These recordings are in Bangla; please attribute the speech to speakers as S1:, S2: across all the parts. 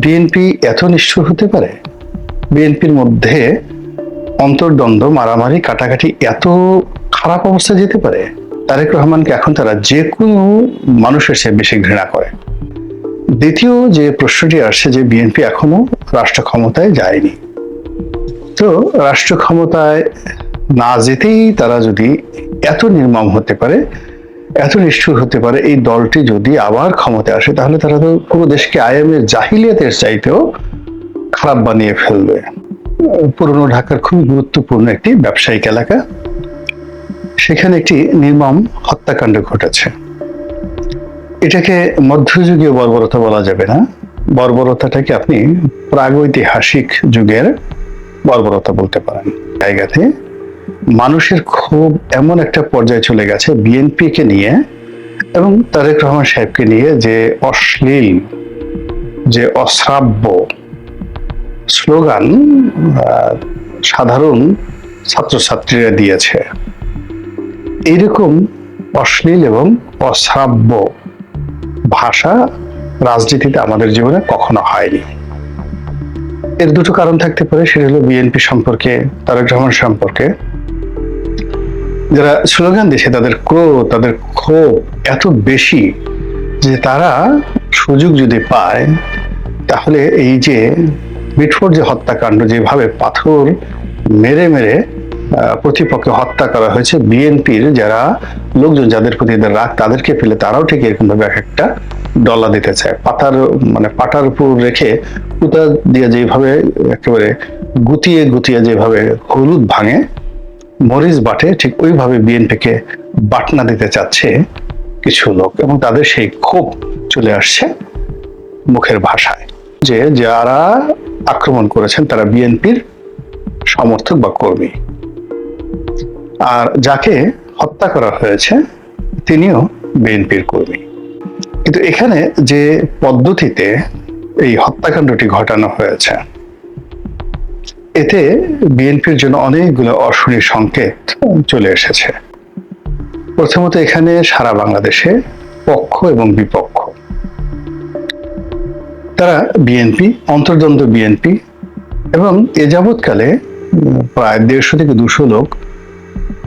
S1: বিএনপি এত নিষ্ঠুর হতে পারে? বিএনপির মধ্যে অন্তর্দ্বন্দ্ব, মারামারি, কাটাকাটি এত খারাপ অবস্থা যেতে পারে? তারেক রহমানকে এখন তারা যে কোনো মানুষের চেয়ে বেশি ঘৃণা করে। দ্বিতীয় যে প্রশ্নটি আসছে যে বিএনপি এখনও রাষ্ট্র ক্ষমতায় যায়নি। তো রাষ্ট্র ক্ষমতায় না যেতেই তারা যদি এত নির্মম হতে পারে এত নিষ্ঠুর হতে পারে এই দলটি যদি আবার ক্ষমতায় আসে, তাহলে তারা তো পুরো দেশকে আইএমের জাহিলিয়াতের চাইতেও খারাপ বানিয়ে ফেলবে। পুরনো ঢাকার খুবই গুরুত্বপূর্ণ একটি ব্যবসায়িক এলাকা। সেখানে একটি নির্মম হত্যাকাণ্ড ঘটেছে। এটাকে মধ্যযুগীয় বর্বরতা বলা যাবে না। বর্বরতাটাকে আপনি প্রাগৈতিহাসিক যুগের বর্বরতা বলতে পারেন। জায়গাতে মানুষের ক্ষোভ এমন একটা পর্যায়ে চলে গেছে বিএনপি কে নিয়ে এবং তারেক রহমান সাহেবকে নিয়ে যে অশ্লীল, যে অশ্রাব্য স্লোগান সাধারণ ছাত্রছাত্রীরা দিয়েছে। এইরকম অশ্লীল এবং অশ্রাব্য ভাষা রাজনীতিতে আমাদের জীবনে কখনো হয়নি। এর দুটো কারণ থাকতে পারে, সেটা হলো বিএনপি সম্পর্কে, তারেক রহমান সম্পর্কে। যারা স্লোগান দিয়েছে, তাদের ক্রোধ, তাদের ক্ষোভ এত বেশি যে তারা সুযোগ যদি পায়, তাহলে এই যে বিটফোর যে হত্যাকাণ্ড, যেভাবে পাথর মেরে মেরে প্রতিপক্ষে হত্যা করা হয়েছে, বিএনপির যারা লোকজন, যাদের প্রতি রাগ, তাদেরকে ফেলে তারাও ঠিক এরকম ভাবে এক একটা ডলা দিতে চায়। পাতার মানে পাটার উপর রেখে কুতা দিয়ে যেভাবে একেবারে গুতিয়ে গুতিয়ে যেভাবে হলুদ ভাঙে মরিচ বাটে ঠিক ওইভাবে বিএনপিকে বাটনা দিতে চাচ্ছে কিছু লোক এবং তাদের সেই ক্ষোভ চলে আসছে মুখের ভাষায় যে যারা আক্রমণ করেছেন তারা বিএনপির সমর্থক বা কর্মী। আর যাকে হত্যা করা হয়েছে তিনিও বিএনপির কর্মী। কিন্তু এখানে যে পদ্ধতিতে এই হত্যাকাণ্ডটি ঘটানো হয়েছে এতে বিএনপির জন্য অনেকগুলো অশনি সংকেত চলে এসেছে। প্রথমত এখানে সারা বাংলাদেশে পক্ষ এবং বিপক্ষ। তারা বিএনপি, অন্তর্দ্বন্দ্ব বিএনপি এবং এ যাবৎকালে প্রায় দেড়শো থেকে দুশো লোক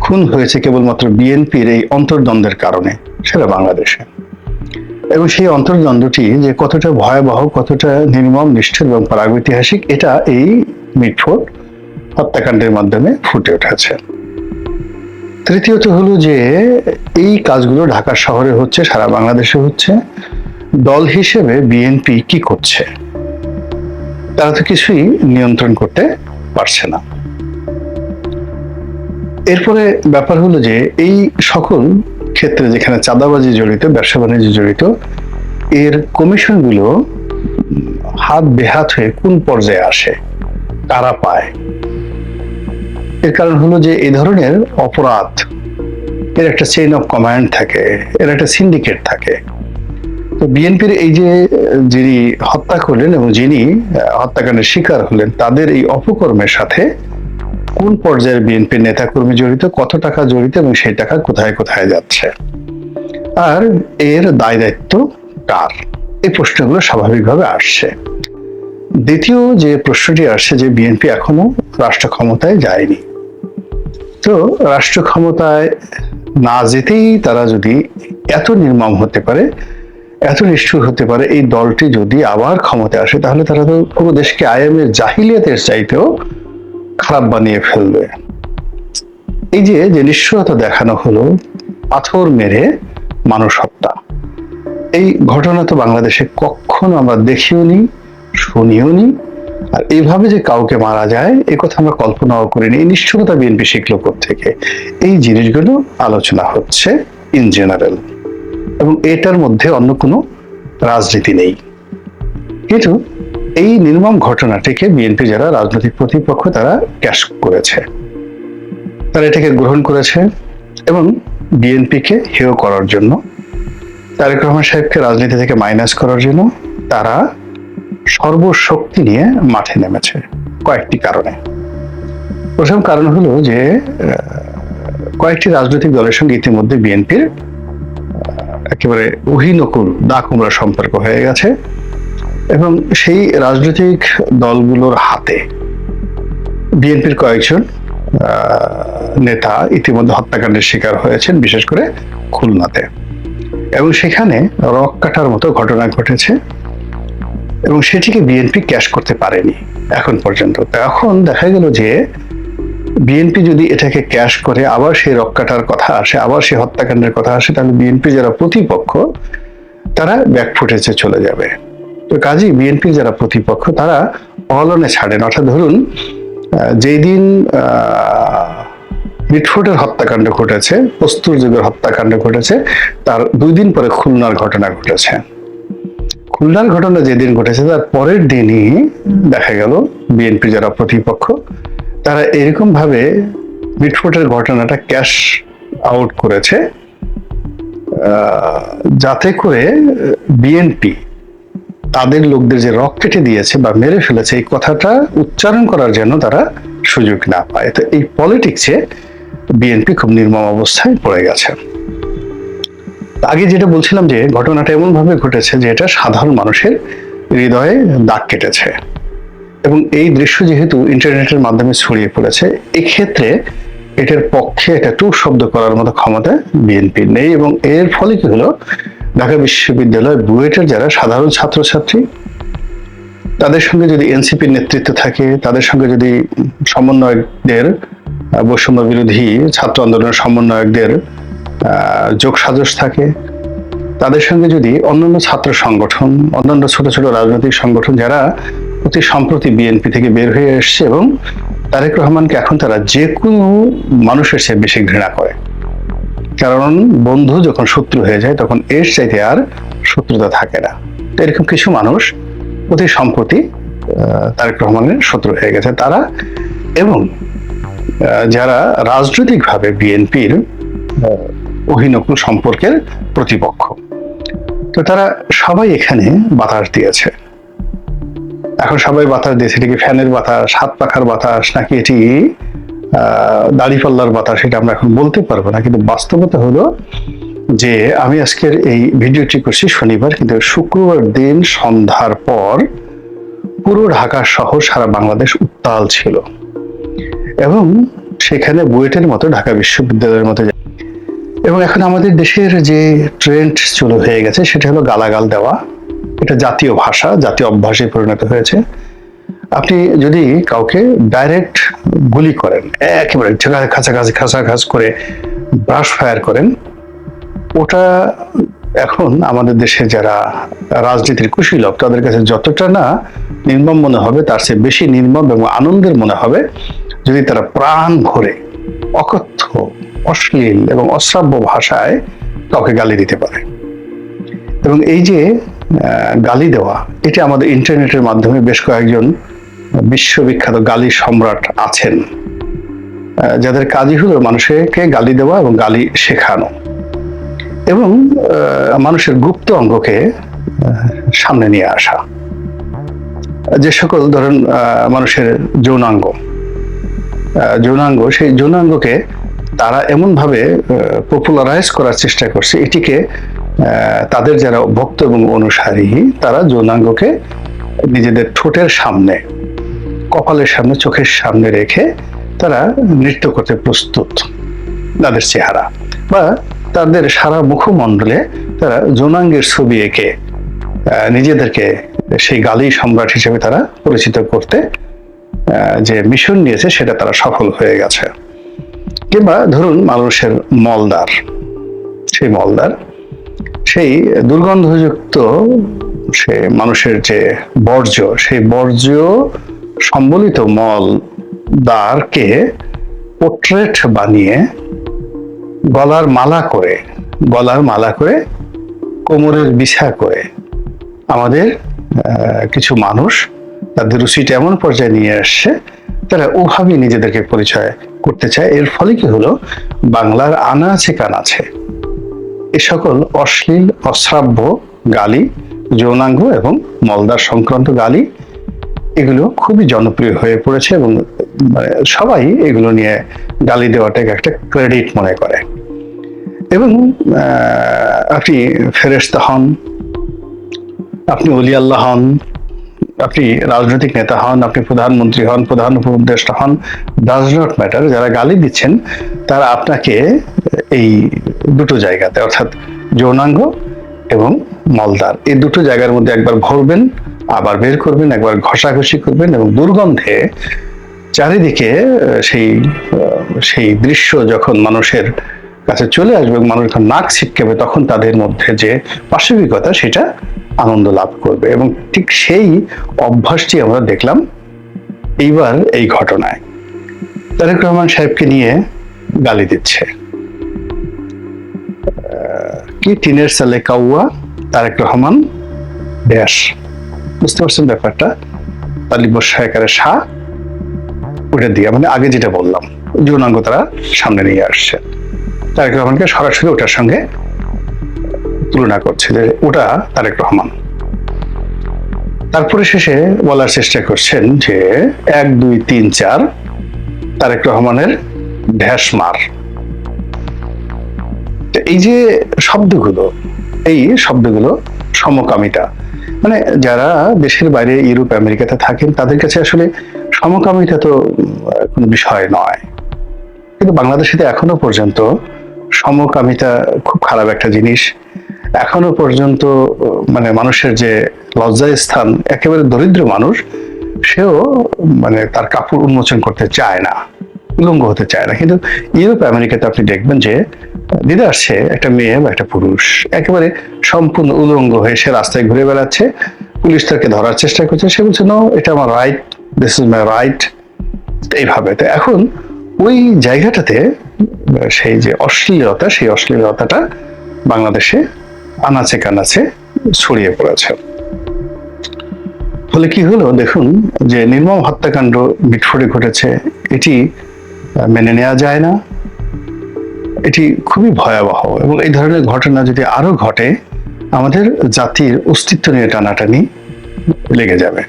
S1: খুন হয়েছে কেবলমাত্র বিএনপির এই অন্তর্দ্বন্দ্বের কারণে সেটা বাংলাদেশে। এবং সেই অন্তর্দ্বন্দ্বটি যে কতটা ভয়াবহ, কতটা নির্মম, নিষ্ঠুর এবং প্রাগৈতিহাসিক, এটা এই মিটফোর্ড হত্যাকাণ্ডের মাধ্যমে ফুটে উঠেছে। তৃতীয়ত হলো যে, এই কাজগুলো ঢাকা শহরে হচ্ছে, সারা বাংলাদেশে হচ্ছে। দল হিসেবে বিএনপি কি করছে? তারা তো কিছুই নিয়ন্ত্রণ করতে পারছে না। এরপরে ব্যাপার হলো যে, এই সকল ক্ষেত্রে যেখানে চাঁদাবাজি জড়িত, ব্যবসা বাণিজ্য জড়িত, এর কমিশনগুলো হাত বেহাত হয়ে কোন পর্যায়ে আসে? কারা পায়। এর কারণ হলো যে এই ধরনের অপরাধ, এর একটা চেইন অফ কমান্ড থাকে, এর একটা সিন্ডিকেট থাকে। তো বিএনপির এই যে, যিনি হত্যা করলেন এবং যিনি হত্যাকাণ্ডের শিকার হলেন, তাদের এই অপকর্মের সাথে কোন পর্যায়ের বিএনপির নেতাকর্মী জড়িত, কত টাকা জড়িত এবং সেই টাকা কোথায় কোথায় যাচ্ছে? আর এর দায় দায়িত্ব কার? এই প্রশ্নগুলো স্বাভাবিকভাবে আসছে। দ্বিতীয় যে প্রশ্নটি আসছে যে বিএনপি এখনও রাষ্ট্র ক্ষমতায় যায়নি। তো রাষ্ট্র ক্ষমতায় না যেতেই তারা যদি এত নির্মম হতে পারে, এত নিষ্ঠুর হতে পারে, এই দলটি যদি আবার ক্ষমতায় আসে, তাহলে তারা তো পুরো দেশকে আইএমের জাহিলিয়াতের চাইতেও খারাপ বানিয়ে ফেলবে। এই যে যে নিষ্ঠুরতা দেখানো হলো, পাথর মেরে মানুষ হত্যা। এই ঘটনা তো বাংলাদেশে কখনো আমরা দেখিও নি শুনিও নি আর এইভাবে যে কাউকে মারা যায়, এ কথা আমরা কল্পনাও করিনি। এই নিষ্ঠুরতা বিএনপি শিখলো থেকে এই জিনিসগুলো আলোচনা হচ্ছে ইন জেনারেল এবং এটার মধ্যে অন্য কোনো রাজনীতি নেই। কিন্তু এই নির্মম ঘটনাটিকে বিএনপি যারা রাজনৈতিক প্রতিপক্ষ, তারা ক্যাশ করেছে। তারা এটাকে গ্রহণ করেছে এবং বিএনপিকে হেয় করার জন্য, তারেক রহমান সাহেবকে রাজনীতি থেকে মাইনাস করার জন্য, তারা সর্বশক্তি নিয়ে মাঠে নেমেছে কয়েকটি কারণে। প্রথম কারণ হলো যে কয়েকটি রাজনৈতিক দলের সঙ্গে ইতিমধ্যে বিএনপির একেবারে অহিনকুল দা কুমড়া সম্পর্ক হয়ে গেছে এবং সেই রাজনৈতিক দলগুলোর হাতে বিএনপির কয়েকজন নেতা ইতিমধ্যে হত্যাকাণ্ডের শিকার হয়েছেন, বিশেষ করে খুলনাতে। এবং সেখানে রক কাটার মতো ঘটনা ঘটেছে। এবং সেটিকে বিএনপি ক্যাশ করতে পারেনি এখন পর্যন্ত। এখন দেখা গেল যে বিএনপি যদি এটাকে ক্যাশ করে আবার সেই রক্ষাটার কথা আসে, আবার সেই হত্যাকাণ্ডের কথা আসে, তাহলে বিএনপি যারা প্রতিপক্ষ, তারা ব্যাকফুটেজে চলে যাবে। তো কাজেই বিএনপি যারা প্রতিপক্ষ, তারা অলনে ছাড়েন। অর্থাৎ ধরুন যেই দিন মিটফোর্টের হত্যাকাণ্ড ঘটেছে প্রস্তুর যুগের হত্যাকাণ্ড ঘটেছে, তার দুই দিন পরে খুলনার ঘটনা ঘটেছে। খুলনার ঘটনা যেদিন ঘটেছে, তার পরের দিনই দেখা গেল বিএনপি যারা প্রতিপক্ষ, তারা এরকম ভাবে মিটফোর্টের ঘটনাটা ক্যাশ আউট করেছে যাতে করে বিএনপি তাদের লোকদের যে রক কেটে দিয়েছে বা মেরে ফেলেছে, এই কথাটা উচ্চারণ করার জন্য তারা সুযোগ না পায়। তো এই পলিটিক্সে বিএনপি খুব নির্মম অবস্থায় পড়ে গেছে। আগে যেটা বলছিলাম যে ঘটনাটা এমন ভাবে ঘটেছে যে এটা সাধারণ মানুষের হৃদয়ে দাগ কেটেছে। এবং এই দৃশ্য যেহেতু ইন্টারনেটের মাধ্যমে ছড়িয়ে পড়েছে, এক্ষেত্রে এটার পক্ষে একটা টু শব্দ করার মতো ক্ষমতা বিএনপির নেই এবং এর ফলে কি হলো? ঢাকা বিশ্ববিদ্যালয় বুয়েটের যারা সাধারণ ছাত্রছাত্রী, তাদের সঙ্গে যদি এনসিপির নেতৃত্ব থাকে, তাদের সঙ্গে যদি সমন্বয়কদের বৈষম্য বিরোধী ছাত্র আন্দোলনের সমন্বয়কদের যোগ সাজস থাকে। তাদের সঙ্গে যদি অন্যান্য ছাত্র সংগঠন, অন্যান্য ছোট ছোট রাজনৈতিক সংগঠন যারা অতি সম্প্রতি বিএনপি থেকে বের হয়ে এসছে এবং তারেক রহমানকে এখন তারা যে কোনো মানুষের চেয়ে বেশি ঘৃণা করে। কারণ বন্ধু যখন শত্রু হয়ে যায়, তখন এর চাইতে আর শত্রুতা থাকে না। তো এরকম কিছু মানুষ অতি সম্প্রতি তারেক রহমানের শত্রু হয়ে গেছে। তারা এবং যারা রাজনৈতিকভাবে বিএনপির অহিনকুল সম্পর্কের প্রতিপক্ষ। তো তারা সবাই এখানে বাতাস দিয়েছে। এখন সবাই বাতাস দিয়েছে, এটি ফ্যানের বাতাস, হাত পাখার বাতাস, নাকি এটি দাড়িপাল্লার বাতাস, সেটা আমরা এখন বলতে পারব না। কিন্তু বাস্তবতা হলো যে আমি আজকের এই ভিডিওটি করছি শনিবার, কিন্তু শুক্রবার দিন সন্ধ্যার পর পুরো ঢাকা সহ সারা বাংলাদেশ উত্তাল ছিল। এবং সেখানে বুয়েটের মতো, ঢাকা বিশ্ববিদ্যালয়ের মতো এবং এখন আমাদের দেশের যে ট্রেন্ড শুরু হয়ে গেছে, সেটা হলো গালাগাল দেওয়া। এটা জাতীয় ভাষা, জাতীয় অভ্যাসে পরিণত হয়েছে। আপনি যদি কাউকে ডাইরেক্ট গুলি করেন, একেবারে কাছাকাছি খাঁচাখাচ করে ব্রাশ ফায়ার করেন, ওটা এখন আমাদের দেশে যারা রাজনীতির কুশীলক তাদের কাছে যতটা না নির্মম মনে হবে, তার চেয়ে বেশি নির্মম এবং আনন্দের মনে হবে, যদি তারা প্রাণ ভরে, অকথ্য অশ্লীল এবং অশ্রাব্য ভাষায় কাউকে গালি দিতে পারে। এবং এই যে গালি দেওয়া, এটা আমাদের ইন্টারনেটের মাধ্যমে বেশ কয়েকজন বিশ্ববিখ্যাত গালি সম্রাট আছেন যাদের কাজই হলো মানুষকে গালি দেওয়া এবং গালি শেখানো। এবং মানুষের গুপ্ত অঙ্গকে সামনে নিয়ে আসা। যে সকল ধরেন মানুষের যৌনাঙ্গ যৌনাঙ্গ, সেই যৌনাঙ্গকে তারা এমনভাবে পপুলারাইজ করার চেষ্টা করছে। এটিকে তাদের যারা ভক্ত এবং অনুসারী, তারা যৌনাঙ্গকে নিজেদের ঠোঁটের সামনে, কপালের সামনে, চোখের সামনে রেখে তারা নৃত্য করতে প্রস্তুত তাদের চেহারা। বা তাদের সারা মুখমণ্ডলে তারা যৌনাঙ্গের ছবি এঁকে নিজেদেরকে সেই গালি সম্রাট হিসেবে তারা পরিচিত করতে যে মিশন নিয়েছে, সেটা তারা সফল হয়ে গেছে। কিংবা ধরুন মানুষের মলদার সেই মলদার সেই দুর্গন্ধযুক্ত, সে মানুষের যে বর্জ্য, সেই বর্জ্য সম্বলিত মল দ্বারকে পোর্ট্রেট বানিয়ে গলার মালা করে, গলার মালা করে কোমরের বিছা করে আমাদের কিছু মানুষ তাদের রুচিটা এমন পর্যায়ে নিয়ে আসছে, তারা ওভাবেই নিজেদেরকে পরিচয় করতে চায়। এর ফলে কি হলো? বাংলার আনা আছে কান আছে এ সকল অশ্লীল, অশ্রাব্য গালি, যৌনাঙ্গ এবং মলদার সংক্রান্ত গালি, এগুলো খুবই জনপ্রিয় হয়ে পড়েছে এবং মানে সবাই এগুলো নিয়ে গালি দেওয়াটাকে একটা ক্রেডিট মনে করে। এবং আপনি ফেরেস্তা হন, আপনি অলি আল্লাহ হন আপনি রাজনৈতিক নেতা হন, আপনি প্রধানমন্ত্রী হন, প্রধান উপদেষ্টা হন ডাজ নট ম্যাটার যারা গালি দিচ্ছেন, তারা আপনাকে এই দুটো জায়গাতে, অর্থাৎ যৌনাঙ্গ এবং মলদার, এই দুটো জায়গার মধ্যে একবার ভরবেন, আবার বের করবেন, একবার ঘষাঘষি করবেন এবং দুর্গন্ধে চারিদিকে সেই সেই দৃশ্য যখন মানুষের কাছে চলে আসবে এবং মানুষ যখন নাক ছিটকাবে, তখন তাদের মধ্যে যে পাশবিকতা, সেটা আনন্দ লাভ করবে। এবং ঠিক সেই অভ্যাসটি আমরা দেখলাম এইবার এই ঘটনায়। তারেক রহমান সাহেবকে নিয়ে গালি দিচ্ছে। কি টিনের সালে কাউয়া? তারেক রহমান ব্যাস বুঝতে পারছেন ব্যাপারটা? তালিব সহায়কারের শাহ ওটা দিয়ে মানে আগে যেটা বললাম, যৌনাঙ্গ তারা সামনে নিয়ে আসছে। তারেক রহমানকে সরাসরি ওটার সঙ্গে তুলনা করছে যে ওটা তারেক রহমান। তারপরে শেষে বলার চেষ্টা করছেন যে এক, দুই, তিন, চার তারেক রহমানের ঢ্যাস মার। এই যে শব্দগুলো, এই শব্দগুলো সমকামিতা মানে যারা দেশের বাইরে ইউরোপ, আমেরিকাতে থাকেন, তাদের কাছে আসলে সমকামিতা তো কোনো বিষয় নয়। কিন্তু বাংলাদেশে এখনও পর্যন্ত সমকামিতা খুব খারাপ একটা জিনিস। এখনও পর্যন্ত মানে মানুষের যে লজ্জায় স্থান, একেবারে দরিদ্র মানুষ, সেও মানে তার কাপড় উন্মোচন করতে চায় না, উলঙ্গ হতে চায় না। কিন্তু ইউরোপ, আমেরিকাতে আপনি দেখবেন যে, দিদা আসছে একটা মেয়ে বা একটা পুরুষ, একেবারে সম্পূর্ণ উলঙ্গ হয়ে সে রাস্তায় ঘুরে বেড়াচ্ছে, পুলিশ তাকে ধরার চেষ্টা করছে, সে বলছে নো এটা আমার right this is my right এইভাবে। তো এখন ওই জায়গাটাতে সেই যে অশ্লীলতা, সেই অশ্লীলতাটা বাংলাদেশে আনাচে কানাচে ছড়িয়ে পড়েছে। ফলে কি হলো? দেখুন, যে নির্মম হত্যাকাণ্ড বিটফোরে ঘটেছে, এটি মেনে নেওয়া যায় না। এটি খুবই ভয়াবহ এবং এই ধরনের ঘটনা যদি আরও ঘটে, আমাদের জাতির অস্তিত্ব নিয়ে টানাটানি লেগে যাবে।